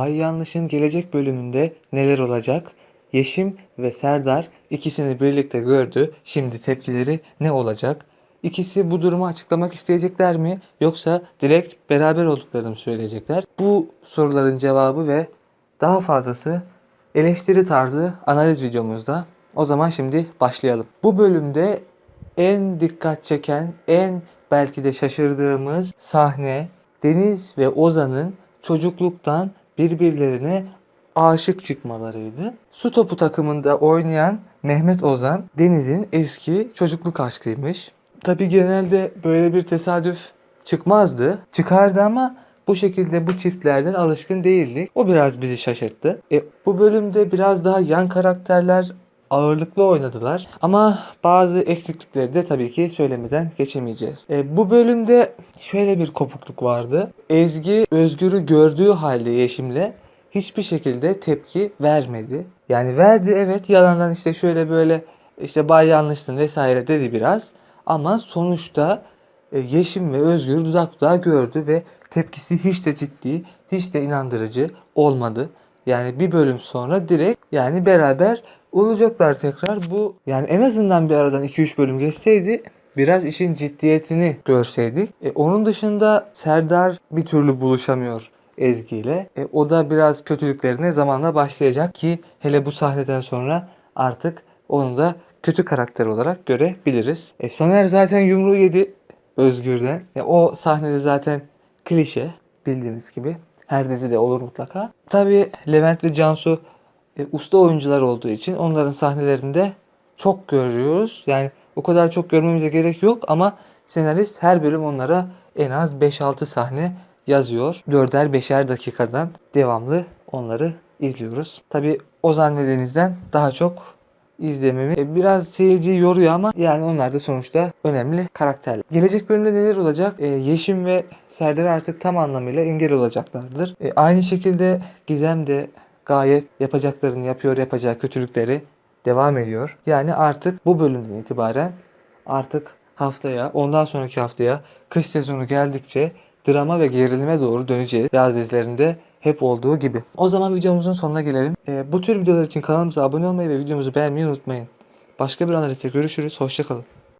Bay Yanlış'ın gelecek bölümünde neler olacak? Yeşim ve Serdar ikisini birlikte gördü. Şimdi tepkileri ne olacak? İkisi bu durumu açıklamak isteyecekler mi? Yoksa direkt beraber olduklarını söyleyecekler? Bu soruların cevabı ve daha fazlası eleştiri tarzı analiz videomuzda. O zaman şimdi başlayalım. Bu bölümde en dikkat çeken, en belki de şaşırdığımız sahne Deniz ve Ozan'ın çocukluktan birbirlerine aşık çıkmalarıydı. Su topu takımında oynayan Mehmet Ozan Deniz'in eski çocukluk aşkıymış. Tabi genelde böyle bir tesadüf çıkmazdı. Çıkardı ama bu şekilde bu çiftlerden alışkın değildik. O biraz bizi şaşırttı. E, bu bölümde biraz daha yan karakterler ağırlıklı oynadılar. Ama bazı eksiklikleri de tabii ki söylemeden geçemeyeceğiz. E, bu bölümde şöyle bir kopukluk vardı. Ezgi Özgür'ü gördüğü halde Yeşim'le hiçbir şekilde tepki vermedi. Yani verdi evet yalandan işte şöyle böyle işte bay yanlışsın vesaire dedi biraz. Ama sonuçta e, Yeşim ve Özgür dudak dudağa gördü ve tepkisi hiç de ciddi, hiç de inandırıcı olmadı. Yani bir bölüm sonra direkt yani beraber olacaklar tekrar. Bu yani en azından bir aradan 2-3 bölüm geçseydi biraz işin ciddiyetini görseydik. E, onun dışında Serdar bir türlü buluşamıyor Ezgi ile. E, o da biraz kötülüklerine zamanla başlayacak ki hele bu sahneden sonra artık onu da kötü karakter olarak görebiliriz. E, Soner zaten yumruğu yedi Özgür'den. E, o sahnede zaten klişe bildiğiniz gibi. Her dizide olur mutlaka. Tabii Levent ve Cansu e, usta oyuncular olduğu için onların sahnelerinde çok görüyoruz. Yani o kadar çok görmemize gerek yok ama senarist her bölüm onlara en az 5-6 sahne yazıyor. 4'er 5'er dakikadan devamlı onları izliyoruz. Tabi Ozan ve Deniz'den daha çok izlememi e, biraz seyirciyi yoruyor ama yani onlar da sonuçta önemli karakterler. Gelecek bölümde neler olacak? E, Yeşim ve Serdar artık tam anlamıyla engel olacaklardır. E, aynı şekilde Gizem de gayet yapacaklarını yapıyor, yapacağı kötülükleri devam ediyor. Yani artık bu bölümden itibaren artık haftaya, ondan sonraki haftaya kış sezonu geldikçe drama ve gerilime doğru döneceğiz. Yaz dizilerinde hep olduğu gibi. O zaman videomuzun sonuna gelelim. Ee, bu tür videolar için kanalımıza abone olmayı ve videomuzu beğenmeyi unutmayın. Başka bir analizde görüşürüz. Hoşçakalın.